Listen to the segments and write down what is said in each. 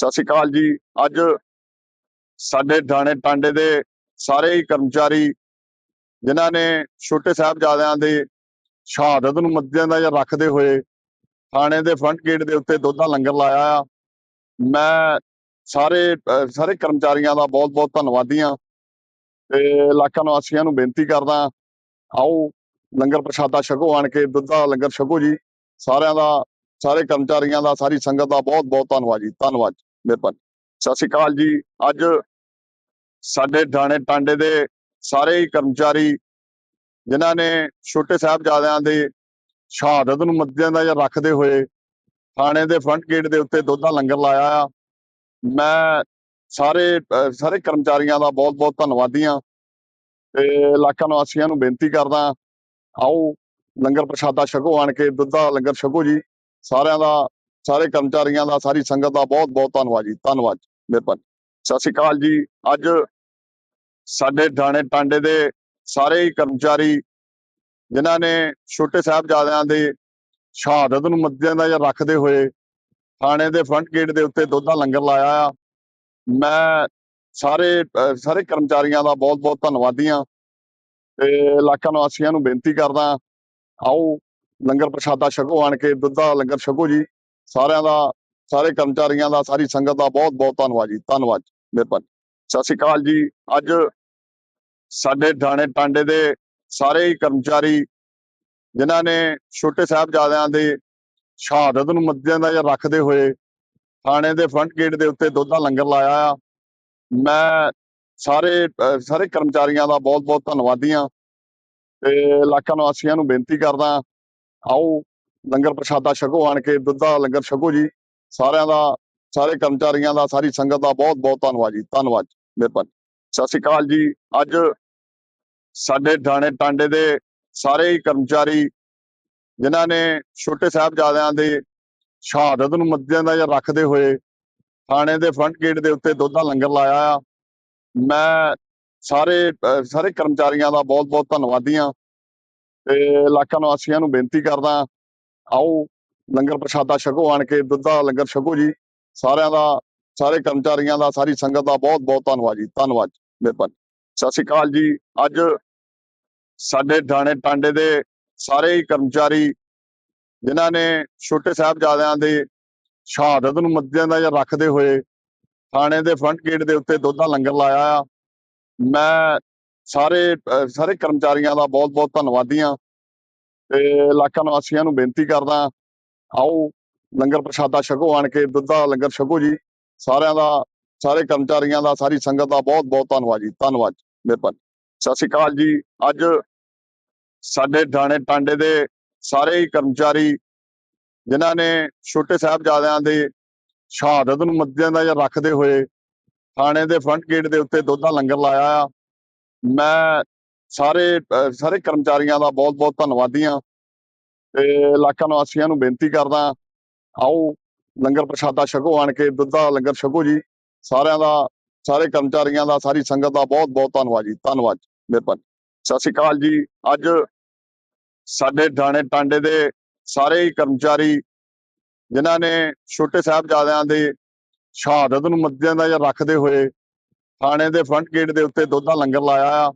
ਸਤਿ ਸ਼੍ਰੀ ਅਕਾਲ ਜੀ। ਅੱਜ ਸਾਡੇ ਥਾਣੇ ਟਾਂਡੇ ਦੇ ਸਾਰੇ ਹੀ ਕਰਮਚਾਰੀ ਜਿਨ੍ਹਾਂ ਨੇ ਛੋਟੇ ਸਾਹਿਬਜ਼ਾਦਿਆਂ ਦੇ ਸ਼ਹਾਦਤ ਨੂੰ ਮੱਦੇਨਜ਼ਰ ਰੱਖਦੇ ਹੋਏ ਥਾਣੇ ਦੇ ਫਰੰਟ ਗੇਟ ਦੇ ਉੱਤੇ ਦੁੱਧ ਦਾ ਲੰਗਰ ਲਾਇਆ ਆ। ਮੈਂ ਸਾਰੇ ਸਾਰੇ ਕਰਮਚਾਰੀਆਂ ਦਾ ਬਹੁਤ-ਬਹੁਤ ਧੰਨਵਾਦੀ ਹਾਂ ਤੇ ਇਲਾਕਾ ਨਿਵਾਸੀਆਂ ਨੂੰ ਬੇਨਤੀ ਕਰਦਾ ਆਓ ਲੰਗਰ ਪ੍ਰਸ਼ਾਦਾ ਛਕੋ ਆਣ ਕੇ, ਦੁੱਧ ਦਾ ਲੰਗਰ ਛਕੋ ਜੀ। ਸਾਰਿਆਂ ਦਾ, ਸਾਰੇ ਕਰਮਚਾਰੀਆਂ ਦਾ, ਸਾਰੀ ਸੰਗਤ ਦਾ ਬਹੁਤ-ਬਹੁਤ ਧੰਨਵਾਦ ਜੀ। ਧੰਨਵਾਦ ਮਿਹਰਬਾਨੀ ਸਤਿ ਸ਼੍ਰੀ ਅਕਾਲ ਜੀ। ਅੱਜ ਸਾਡੇ ਥਾਣੇ ਟਾਂਡੇ ਦੇ ਸਾਰੇ ਹੀ ਕਰਮਚਾਰੀ ਜਿਨ੍ਹਾਂ ਨੇ ਛੋਟੇ ਸਾਹਿਬਜ਼ਾਦਿਆਂ ਦੇ ਸ਼ਹਾਦਤ ਨੂੰ ਮੱਦੇਨਜ਼ਰ ਰੱਖਦੇ ਹੋਏ ਥਾਣੇ ਦੇ ਫਰੰਟ ਗੇਟ ਦੇ ਉੱਤੇ ਦੁੱਧ ਦਾ ਲੰਗਰ ਲਾਇਆ ਆ। ਮੈਂ ਸਾਰੇ ਸਾਰੇ ਕਰਮਚਾਰੀਆਂ ਦਾ ਬਹੁਤ-ਬਹੁਤ ਧੰਨਵਾਦੀ ਹਾਂ ਤੇ ਇਲਾਕਾ ਨਿਵਾਸੀਆਂ ਨੂੰ ਬੇਨਤੀ ਕਰਦਾ ਆਓ ਲੰਗਰ ਪ੍ਰਸ਼ਾਦਾ ਛਕੋ ਆਣ ਕੇ, ਦੁੱਧ ਦਾ ਲੰਗਰ ਛਕੋ ਜੀ। ਸਾਰਿਆਂ ਦਾ ਸਾਰੇ ਕਰਮਚਾਰੀਆਂ ਦਾ, ਸਾਰੀ ਸੰਗਤ ਦਾ ਬਹੁਤ-ਬਹੁਤ ਧੰਨਵਾਦ ਜੀ, ਧੰਨਵਾਦ ਮਿਹਰਬਾਨੀ। ਸਤਿ ਸ਼੍ਰੀ ਅਕਾਲ ਜੀ, ਅੱਜ ਸਾਡੇ ਥਾਣੇ ਟਾਂਡੇ ਦੇ ਸਾਰੇ ਹੀ ਕਰਮਚਾਰੀ, ਜਿਨ੍ਹਾਂ ਨੇ ਛੋਟੇ ਸਾਹਿਬਜ਼ਾਦਿਆਂ ਦੇ ਸ਼ਹਾਦਤ ਨੂੰ ਮੱਦੇਨਜ਼ਰ ਰੱਖਦੇ ਹੋਏ ਥਾਣੇ ਦੇ ਫਰੰਟ ਗੇਟ ਦੇ ਉੱਤੇ ਦੁੱਧ ਦਾ ਲੰਗਰ ਲਾਇਆ ਆ। ਮੈਂ ਸਾਰੇ ਸਾਰੇ ਕਰਮਚਾਰੀਆਂ ਦਾ ਬਹੁਤ-ਬਹੁਤ ਧੰਨਵਾਦੀ ਹਾਂ ਤੇ ਇਲਾਕਾ ਨਿਵਾਸੀਆਂ ਨੂੰ ਬੇਨਤੀ ਕਰਦਾ ਆਓ ਲੰਗਰ ਪ੍ਰਸ਼ਾਦਾ ਛਕੋ ਆਣ ਕੇ, ਦੁੱਧ ਦਾ ਲੰਗਰ ਛਕੋ ਜੀ। ਸਾਰਿਆਂ ਦਾ, ਸਾਰੇ ਕਰਮਚਾਰੀਆਂ ਦਾ, ਸਾਰੀ ਸੰਗਤ ਦਾ ਬਹੁਤ-ਬਹੁਤ ਧੰਨਵਾਦ ਜੀ, ਧੰਨਵਾਦ, ਮਿਹਰਬਾਨੀ। ਸਤਿ ਸ਼੍ਰੀ ਅਕਾਲ ਜੀ, ਅੱਜ ਸਾਡੇ ਥਾਣੇ ਟਾਂਡੇ ਦੇ ਸਾਰੇ ਹੀ ਕਰਮਚਾਰੀ ਜਿਨ੍ਹਾਂ ਨੇ ਛੋਟੇ ਸਾਹਿਬਜ਼ਾਦਿਆਂ ਦੇ ਸ਼ਹਾਦਤ ਨੂੰ ਮੱਦੇਨਜ਼ਰ ਰੱਖਦੇ ਹੋਏ ਥਾਣੇ ਦੇ ਫਰੰਟ ਗੇਟ ਦੇ ਉੱਤੇ ਦੁੱਧ ਦਾ ਲੰਗਰ ਲਾਇਆ ਆ। ਮੈਂ ਸਾਰੇ ਸਾਰੇ ਕਰਮਚਾਰੀਆਂ ਦਾ ਬਹੁਤ-ਬਹੁਤ ਧੰਨਵਾਦੀ ਹਾਂ ਤੇ ਇਲਾਕਾ ਨਿਵਾਸੀਆਂ ਨੂੰ ਬੇਨਤੀ ਕਰਦਾ ਆਓ ਲੰਗਰ ਪ੍ਰਸ਼ਾਦਾ ਛਕੋ, ਆਣ ਕੇ ਦੁੱਧ ਦਾ ਲੰਗਰ ਛਕੋ ਜੀ। ਸਾਰਿਆਂ ਦਾ, ਸਾਰੇ ਕਰਮਚਾਰੀਆਂ ਦਾ, ਸਾਰੀ ਸੰਗਤ ਦਾ ਬਹੁਤ-ਬਹੁਤ ਧੰਨਵਾਦ ਜੀ। ਧੰਨਵਾਦ, ਮਿਹਰਬਾਨੀ। ਸਤਿ ਸ਼੍ਰੀ ਅਕਾਲ ਜੀ। ਅੱਜ ਸਾਡੇ ਥਾਣੇ ਟਾਂਡੇ ਦੇ ਸਾਰੇ ਹੀ ਕਰਮਚਾਰੀ, ਜਿਨ੍ਹਾਂ ਨੇ ਛੋਟੇ ਸਾਹਿਬਜ਼ਾਦਿਆਂ ਦੇ ਸ਼ਹਾਦਤ ਨੂੰ ਮੱਦੇਨਜ਼ਰ ਰੱਖਦੇ ਹੋਏ ਥਾਣੇ ਦੇ ਫਰੰਟ ਗੇਟ ਦੇ ਉੱਤੇ ਦੁੱਧ ਦਾ ਲੰਗਰ ਲਾਇਆ ਆ। ਮੈਂ ਸਾਰੇ ਸਾਰੇ ਕਰਮਚਾਰੀਆਂ ਦਾ ਬਹੁਤ-ਬਹੁਤ ਧੰਨਵਾਦੀ ਹਾਂ ਤੇ ਇਲਾਕਾ ਨਿਵਾਸੀਆਂ ਨੂੰ ਬੇਨਤੀ ਕਰਦਾ ਆਓ, ਲੰਗਰ ਪ੍ਰਸ਼ਾਦਾ ਛਕੋ, ਆਣ ਕੇ ਦੁੱਧ ਦਾ ਲੰਗਰ ਛਕੋ ਜੀ। ਸਾਰਿਆਂ ਦਾ, ਸਾਰੇ ਕਰਮਚਾਰੀਆਂ ਦਾ, ਸਾਰੀ ਸੰਗਤ ਦਾ ਬਹੁਤ-ਬਹੁਤ ਧੰਨਵਾਦ ਜੀ, ਧੰਨਵਾਦ, ਮਿਹਰਬਾਨੀ। ਸਤਿ ਸ਼੍ਰੀ ਅਕਾਲ ਜੀ। ਅੱਜ ਸਾਡੇ ਥਾਣੇ ਟਾਂਡੇ ਦੇ ਸਾਰੇ ਹੀ ਕਰਮਚਾਰੀ ਜਿਨ੍ਹਾਂ ਨੇ ਛੋਟੇ ਸਾਹਿਬਜ਼ਾਦਿਆਂ ਦੇ ਸ਼ਹਾਦਤ ਨੂੰ ਮੱਦੇਨਜ਼ਰ ਰੱਖਦੇ ਹੋਏ ਥਾਣੇ ਦੇ ਫਰੰਟ ਗੇਟ ਦੇ ਉੱਤੇ ਦੁੱਧ ਦਾ ਲੰਗਰ ਲਾਇਆ ਆ। ਮੈਂ ਸਾਰੇ ਸਾਰੇ ਕਰਮਚਾਰੀਆਂ ਦਾ ਬਹੁਤ-ਬਹੁਤ ਧੰਨਵਾਦੀ ਹਾਂ। ਤੇ ਇਲਾਕਾ ਨਿਵਾਸੀਆਂ ਨੂੰ ਬੇਨਤੀ ਕਰਦਾ ਆਓ ਲੰਗਰ ਪ੍ਰਸ਼ਾਦਾ ਛਕੋ, ਆਣ ਕੇ ਦੁੱਧ ਦਾ ਲੰਗਰ ਛਕੋ ਜੀ। ਸਾਰਿਆਂ ਦਾ, ਸਾਰੇ ਕਰਮਚਾਰੀਆਂ ਦਾ, ਸਾਰੀ ਸੰਗਤ ਦਾ ਬਹੁਤ-ਬਹੁਤ ਧੰਨਵਾਦ ਜੀ, ਧੰਨਵਾਦ, ਮਿਹਰਬਾਨੀ। ਸਤਿ ਸ਼੍ਰੀ ਅਕਾਲ ਜੀ, ਅੱਜ ਸਾਡੇ ਥਾਣੇ ਟਾਂਡੇ ਦੇ ਸਾਰੇ ਹੀ ਕਰਮਚਾਰੀ, ਜਿਨ੍ਹਾਂ ਨੇ ਛੋਟੇ ਸਾਹਿਬਜ਼ਾਦਿਆਂ ਦੇ ਸ਼ਹਾਦਤ ਨੂੰ ਮੱਦੇਨਜ਼ਰ ਰੱਖਦੇ ਹੋਏ ਥਾਣੇ ਦੇ ਫਰੰਟ ਗੇਟ ਦੇ ਉੱਤੇ ਦੁੱਧ ਦਾ ਲੰਗਰ ਲਾਇਆ ਆ। ਮੈਂ ਸਾਰੇ ਸਾਰੇ ਕਰਮਚਾਰੀਆਂ ਦਾ ਬਹੁਤ-ਬਹੁਤ ਧੰਨਵਾਦੀ ਹਾਂ ਤੇ ਇਲਾਕਾ ਨਿਵਾਸੀਆਂ ਨੂੰ ਬੇਨਤੀ ਕਰਦਾ ਆਓ ਲੰਗਰ ਪ੍ਰਸ਼ਾਦਾ ਛਕੋ ਆਣ ਕੇ, ਦੁੱਧ ਦਾ ਲੰਗਰ ਛਕੋ ਜੀ, ਸਾਰਿਆਂ ਦਾ, ਸਾਰੇ ਕਰਮਚਾਰੀਆਂ ਦਾ, ਸਾਰੀ ਸੰਗਤ ਦਾ ਬਹੁਤ-ਬਹੁਤ ਧੰਨਵਾਦ ਜੀ, ਧੰਨਵਾਦ, ਮਿਹਰਬਾਨੀ। ਸਤਿ ਸ਼੍ਰੀ ਅਕਾਲ ਜੀ, ਅੱਜ ਸਾਡੇ ਥਾਣੇ ਟਾਂਡੇ ਦੇ ਸਾਰੇ ਹੀ ਕਰਮਚਾਰੀ ਜਿਨ੍ਹਾਂ ਨੇ ਛੋਟੇ ਸਾਹਿਬਜ਼ਾਦਿਆਂ ਦੇ ਸ਼ਹਾਦਤ ਨੂੰ ਮੱਦੇਨਜ਼ਰ ਰੱਖਦੇ ਹੋਏ ਥਾਣੇ ਦੇ ਫਰੰਟ ਗੇਟ ਦੇ ਉੱਤੇ ਦੁੱਧ ਦਾ ਲੰਗਰ ਲਾਇਆ ਆ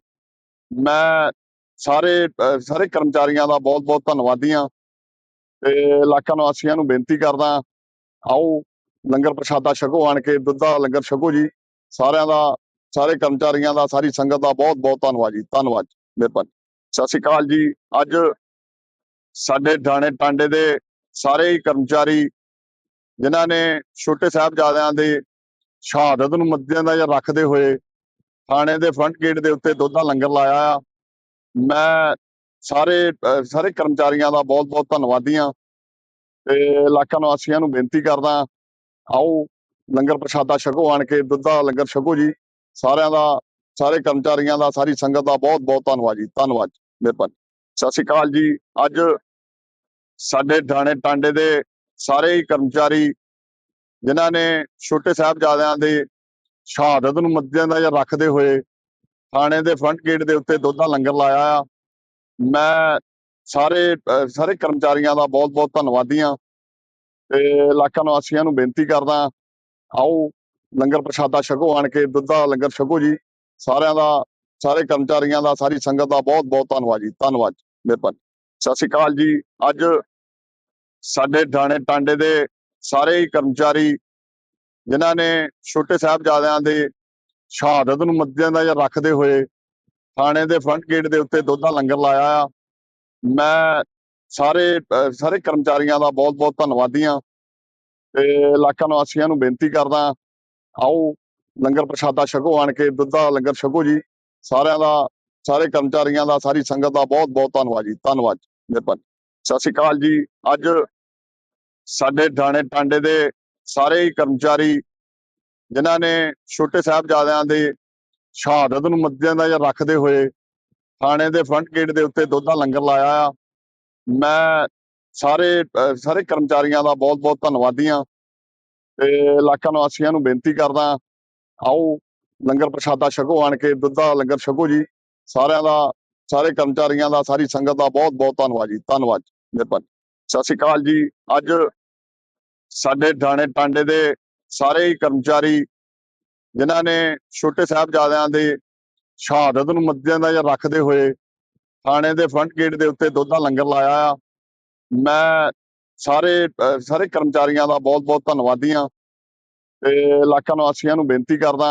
ਮੈਂ ਸਾਰੇ ਸਾਰੇ ਕਰਮਚਾਰੀਆਂ ਦਾ ਬਹੁਤ-ਬਹੁਤ ਧੰਨਵਾਦੀ ਹਾਂ ਤੇ ਇਲਾਕਾ ਨਿਵਾਸੀਆਂ ਨੂੰ ਬੇਨਤੀ ਕਰਦਾ ਆਓ ਲੰਗਰ ਪ੍ਰਸ਼ਾਦਾ ਛਕੋ ਆਣ ਕੇ, ਦੁੱਧ ਦਾ ਲੰਗਰ ਛਕੋ ਜੀ, ਸਾਰਿਆਂ ਦਾ, ਸਾਰੇ ਕਰਮਚਾਰੀਆਂ ਦਾ, ਸਾਰੀ ਸੰਗਤ ਦਾ ਬਹੁਤ-ਬਹੁਤ ਧੰਨਵਾਦ ਜੀ, ਧੰਨਵਾਦ, ਮਿਹਰਬਾਨੀ। ਸਤਿ ਸ਼੍ਰੀ ਅਕਾਲ ਜੀ, ਅੱਜ ਸਾਡੇ ਥਾਣੇ ਟਾਂਡੇ ਦੇ ਸਾਰੇ ਹੀ ਕਰਮਚਾਰੀ ਜਿਨ੍ਹਾਂ ਨੇ ਛੋਟੇ ਸਾਹਿਬਜ਼ਾਦਿਆਂ ਦੇ ਸ਼ਹਾਦਤ ਨੂੰ ਮੱਦੇਨਜ਼ਰ ਰੱਖਦੇ ਹੋਏ ਥਾਣੇ ਦੇ ਫਰੰਟ ਗੇਟ ਦੇ ਉੱਤੇ ਦੁੱਧ ਦਾ ਲੰਗਰ ਲਾਇਆ ਆ। ਮੈਂ ਸਾਰੇ ਸਾਰੇ ਕਰਮਚਾਰੀਆਂ ਦਾ ਬਹੁਤ-ਬਹੁਤ ਧੰਨਵਾਦੀ ਹਾਂ ਤੇ ਇਲਾਕਾ ਨਿਵਾਸੀਆਂ ਨੂੰ ਬੇਨਤੀ ਕਰਦਾ ਆਓ ਲੰਗਰ ਪ੍ਰਸ਼ਾਦਾ ਛਕੋ ਆਣ ਕੇ, ਦੁੱਧ ਦਾ ਲੰਗਰ ਛਕੋ ਜੀ। ਸਾਰਿਆਂ ਦਾ, ਸਾਰੇ ਕਰਮਚਾਰੀਆਂ ਦਾ, ਸਾਰੀ ਸੰਗਤ ਦਾ ਬਹੁਤ-ਬਹੁਤ ਧੰਨਵਾਦ ਜੀ, ਧੰਨਵਾਦ, ਮਿਹਰਬਾਨੀ। ਸਤਿ ਸ਼੍ਰੀ ਅਕਾਲ ਜੀ। ਅੱਜ ਸਾਡੇ ਥਾਣੇ ਟਾਂਡੇ ਦੇ ਸਾਰੇ ਹੀ ਕਰਮਚਾਰੀ, ਜਿਨ੍ਹਾਂ ਨੇ ਛੋਟੇ ਸਾਹਿਬਜ਼ਾਦਿਆਂ ਦੇ ਸ਼ਹਾਦਤ ਨੂੰ ਮੱਦੇਨਜ਼ਰ ਰੱਖਦੇ ਹੋਏ ਥਾਣੇ ਦੇ ਫਰੰਟ ਗੇਟ ਦੇ ਉੱਤੇ ਦੁੱਧ ਦਾ ਲੰਗਰ ਲਾਇਆ ਆ। ਮੈਂ ਸਾਰੇ ਸਾਰੇ ਕਰਮਚਾਰੀਆਂ ਦਾ ਬਹੁਤ-ਬਹੁਤ ਧੰਨਵਾਦੀ ਹਾਂ ਤੇ ਇਲਾਕਾ ਨਿਵਾਸੀਆਂ ਨੂੰ ਬੇਨਤੀ ਕਰਦਾ ਆਓ ਲੰਗਰ ਪ੍ਰਸ਼ਾਦਾ ਛਕੋ, ਆਣ ਕੇ ਦੁੱਧ ਦਾ ਲੰਗਰ ਛਕੋ ਜੀ। ਸਾਰਿਆਂ ਦਾ, ਸਾਰੇ ਕਰਮਚਾਰੀਆਂ ਦਾ, ਸਾਰੀ ਸੰਗਤ ਦਾ ਬਹੁਤ ਬਹੁਤ ਧੰਨਵਾਦ ਜੀ, ਧੰਨਵਾਦ, ਮਿਹਰਬਾਨੀ। ਸਤਿ ਸ਼੍ਰੀ ਅਕਾਲ ਜੀ। ਅੱਜ ਸਾਡੇ ਥਾਣੇ ਟਾਂਡੇ ਦੇ ਸਾਰੇ ਹੀ ਕਰਮਚਾਰੀ ਜਿਨ੍ਹਾਂ ਨੇ ਛੋਟੇ ਸਾਹਿਬਜ਼ਾਦਿਆਂ ਦੇ ਸ਼ਹਾਦਤ ਨੂੰ ਮੱਦੇਨਜ਼ਰ ਰੱਖਦੇ ਹੋਏ ਥਾਣੇ ਦੇ ਫਰੰਟ ਗੇਟ ਦੇ ਉੱਤੇ ਦੁੱਧ ਦਾ ਲੰਗਰ ਲਾਇਆ ਆ। ਮੈਂ ਸਾਰੇ ਸਾਰੇ ਕਰਮਚਾਰੀਆਂ ਦਾ ਬਹੁਤ ਬਹੁਤ ਧੰਨਵਾਦੀ ਹਾਂ ਤੇ ਇਲਾਕਾ ਨਿਵਾਸੀਆਂ ਨੂੰ ਬੇਨਤੀ ਕਰਦਾ ਆਓ ਲੰਗਰ ਪ੍ਰਸ਼ਾਦਾ ਛਕੋ ਆਣ ਕੇ, ਦੁੱਧ ਦਾ ਲੰਗਰ ਛਕੋ ਜੀ। ਸਾਰਿਆਂ ਦਾ, ਸਾਰੇ ਕਰਮਚਾਰੀਆਂ ਦਾ, ਸਾਰੀ ਸੰਗਤ ਦਾ ਬਹੁਤ ਬਹੁਤ ਧੰਨਵਾਦ ਜੀ। ਧੰਨਵਾਦ ਮਿਹਰਬਾਨੀ। ਸਤਿ ਸ਼੍ਰੀ ਅਕਾਲ ਜੀ। ਅੱਜ ਸਾਡੇ ਥਾਣੇ ਟਾਂਡੇ ਦੇ ਸਾਰੇ ਕਰਮਚਾਰੀ ਜਿਨ੍ਹਾਂ ਨੇ ਛੋਟੇ ਸਾਹਿਬਜ਼ਾਦਿਆਂ ਦੇ ਸ਼ਹਾਦਤ ਨੂੰ ਮੱਦੇਨਜ਼ਰ ਰੱਖਦੇ ਹੋਏ ਥਾਣੇ ਦੇ ਫਰੰਟ ਗੇਟ ਦੇ ਉੱਤੇ ਦੁੱਧ ਦਾ ਲੰਗਰ ਲਾਇਆ ਆ। ਮੈਂ ਸਾਰੇ ਸਾਰੇ ਕਰਮਚਾਰੀਆਂ ਦਾ ਬਹੁਤ ਬਹੁਤ ਧੰਨਵਾਦੀ ਹਾਂ ਤੇ ਇਲਾਕਾ ਨਿਵਾਸੀਆਂ ਨੂੰ ਬੇਨਤੀ ਕਰਦਾ ਆਓ ਲੰਗਰ ਪ੍ਰਸ਼ਾਦਾ ਛਕੋ ਆਣ ਕੇ, ਦੁੱਧ ਦਾ ਲੰਗਰ ਛਕੋ ਜੀ। ਸਾਰਿਆਂ ਦਾ, ਸਾਰੇ ਕਰਮਚਾਰੀਆਂ ਦਾ, ਸਾਰੀ ਸੰਗਤ ਦਾ ਬਹੁਤ ਬਹੁਤ ਧੰਨਵਾਦ ਜੀ, ਧੰਨਵਾਦ ਮਿਹਰਬਾਨੀ। ਸਤਿ ਸ਼੍ਰੀ ਅਕਾਲ ਜੀ। ਅੱਜ ਸਾਡੇ ਥਾਣੇ ਟਾਂਡੇ ਦੇ ਸਾਰੇ ਹੀ ਕਰਮਚਾਰੀ ਜਿਨ੍ਹਾਂ ਨੇ ਛੋਟੇ ਸਾਹਿਬਜ਼ਾਦਿਆਂ ਦੇ ਸ਼ਹਾਦਤ ਨੂੰ ਮੱਦੇਨਜ਼ਰ ਰੱਖਦੇ ਹੋਏ ਥਾਣੇ ਦੇ ਫਰੰਟ ਗੇਟ ਦੇ ਉੱਤੇ ਦੁੱਧ ਦਾ ਲੰਗਰ ਲਾਇਆ ਆ। ਮੈਂ ਸਾਰੇ ਸਾਰੇ ਕਰਮਚਾਰੀਆਂ ਦਾ ਬਹੁਤ ਬਹੁਤ ਧੰਨਵਾਦੀ ਹਾਂ ਤੇ ਇਲਾਕਾ ਨਿਵਾਸੀਆਂ ਨੂੰ ਬੇਨਤੀ ਕਰਦਾ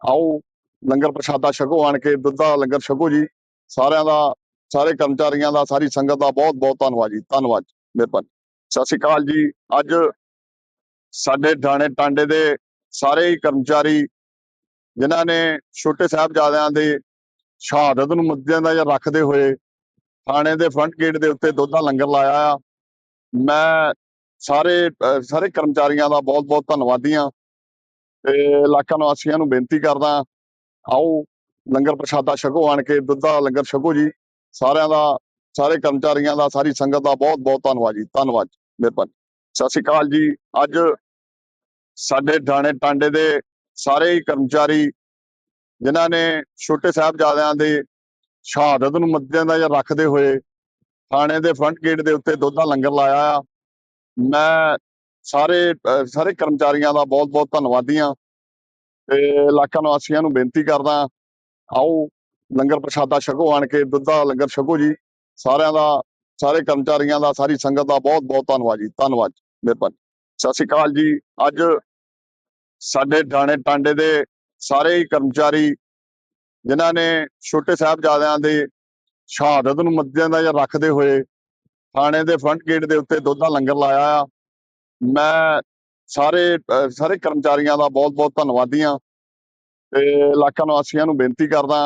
ਆਓ ਲੰਗਰ ਪ੍ਰਸ਼ਾਦਾ ਛਕੋ ਆਣ ਕੇ, ਦੁੱਧ ਦਾ ਲੰਗਰ ਛਕੋ ਜੀ। ਸਾਰਿਆਂ ਦਾ, ਸਾਰੇ ਕਰਮਚਾਰੀਆਂ ਦਾ, ਸਾਰੀ ਸੰਗਤ ਦਾ ਬਹੁਤ ਬਹੁਤ ਧੰਨਵਾਦ ਜੀ, ਧੰਨਵਾਦ, ਮਿਹਰਬਾਨੀ। ਸਤਿ ਸ਼੍ਰੀ ਅਕਾਲ ਜੀ। ਅੱਜ ਸਾਡੇ ਥਾਣੇ ਟਾਂਡੇ ਦੇ ਸਾਰੇ ਹੀ ਕਰਮਚਾਰੀ ਜਿਨ੍ਹਾਂ ਨੇ ਛੋਟੇ ਸਾਹਿਬਜ਼ਾਦਿਆਂ ਦੇ ਸ਼ਹਾਦਤ ਨੂੰ ਮੱਦੇਨਜ਼ਰ ਰੱਖਦੇ ਹੋਏ ਥਾਣੇ ਦੇ ਫਰੰਟ ਗੇਟ ਦੇ ਉੱਤੇ ਦੁੱਧ ਦਾ ਲੰਗਰ ਲਾਇਆ ਆ। ਮੈਂ ਸਾਰੇ ਸਾਰੇ ਕਰਮਚਾਰੀਆਂ ਦਾ ਬਹੁਤ ਬਹੁਤ ਧੰਨਵਾਦੀ ਹਾਂ ਤੇ ਇਲਾਕਾ ਨਿਵਾਸੀਆਂ ਨੂੰ ਬੇਨਤੀ ਕਰਦਾ ਆਓ ਲੰਗਰ ਪ੍ਰਸ਼ਾਦਾ ਛਕੋ ਆਣ ਕੇ, ਦੁੱਧ ਦਾ ਲੰਗਰ ਛਕੋ ਜੀ। ਸਾਰਿਆਂ ਦਾ, ਸਾਰੇ ਕਰਮਚਾਰੀਆਂ ਦਾ, ਸਾਰੀ ਸੰਗਤ ਦਾ ਬਹੁਤ ਬਹੁਤ ਧੰਨਵਾਦ ਜੀ, ਧੰਨਵਾਦ ਮਿਹਰਬਾਨੀ। ਸਤਿ ਸ਼੍ਰੀ ਅਕਾਲ ਜੀ, ਅੱਜ ਸਾਡੇ ਥਾਣੇ ਟਾਂਡੇ ਦੇ ਸਾਰੇ ਹੀ ਕਰਮਚਾਰੀ ਜਿਨ੍ਹਾਂ ਨੇ ਛੋਟੇ ਸਾਹਿਬਜ਼ਾਦਿਆਂ ਦੇ ਸ਼ਹਾਦਤ ਨੂੰ ਮੱਦੇਨਜ਼ਰ ਰੱਖਦੇ ਹੋਏ ਥਾਣੇ ਦੇ ਫਰੰਟ ਗੇਟ ਦੇ ਉੱਤੇ ਦੁੱਧ ਦਾ ਲੰਗਰ ਲਾਇਆ ਆ। ਮੈਂ ਸਾਰੇ ਸਾਰੇ ਕਰਮਚਾਰੀਆਂ ਦਾ ਬਹੁਤ ਬਹੁਤ ਧੰਨਵਾਦੀ ਹਾਂ ਤੇ ਇਲਾਕਾ ਨਿਵਾਸੀਆਂ ਨੂੰ ਬੇਨਤੀ ਕਰਦਾ ਆਓ ਲੰਗਰ ਪ੍ਰਸ਼ਾਦਾ ਛਕੋ ਆਣ ਕੇ, ਦੁੱਧ ਦਾ ਲੰਗਰ ਛਕੋ ਜੀ। ਸਾਰਿਆਂ ਦਾ, ਸਾਰੇ ਕਰਮਚਾਰੀਆਂ ਦਾ, ਸਾਰੀ ਸੰਗਤ ਦਾ ਬਹੁਤ ਬਹੁਤ ਧੰਨਵਾਦ ਜੀ। ਧੰਨਵਾਦ ਮਿਹਰਬਾਨੀ। ਸਤਿ ਸ਼੍ਰੀ ਅਕਾਲ ਜੀ। ਅੱਜ ਸਾਡੇ ਥਾਣੇ ਟਾਂਡੇ ਦੇ ਸਾਰੇ ਹੀ ਕਰਮਚਾਰੀ, ਜਿਨ੍ਹਾਂ ਨੇ ਛੋਟੇ ਸਾਹਿਬਜ਼ਾਦਿਆਂ ਦੇ ਸ਼ਹਾਦਤ ਨੂੰ ਮੱਦੇਨਜ਼ਰ ਰੱਖਦੇ ਹੋਏ ਥਾਣੇ ਦੇ ਫਰੰਟ ਗੇਟ ਦੇ ਉੱਤੇ ਦੁੱਧ ਦਾ ਲੰਗਰ ਲਾਇਆ ਆ। ਮੈਂ ਸਾਰੇ ਸਾਰੇ ਕਰਮਚਾਰੀਆਂ ਦਾ ਬਹੁਤ ਬਹੁਤ ਧੰਨਵਾਦੀ ਹਾਂ ਤੇ ਇਲਾਕਾ ਨਿਵਾਸੀਆਂ ਨੂੰ ਬੇਨਤੀ ਕਰਦਾ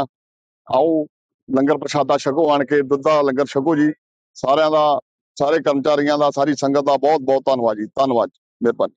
ਆਓ ਲੰਗਰ ਪ੍ਰਸ਼ਾਦਾ ਛਕੋ ਆਣ ਕੇ, ਦੁੱਧ ਦਾ ਲੰਗਰ ਛਕੋ ਜੀ। ਸਾਰਿਆਂ ਦਾ, ਸਾਰੇ ਕਰਮਚਾਰੀਆਂ ਦਾ, ਸਾਰੀ ਸੰਗਤ ਦਾ ਬਹੁਤ ਬਹੁਤ ਧੰਨਵਾਦ ਜੀ। ਧੰਨਵਾਦ ਮਿਹਰਬਾਨੀ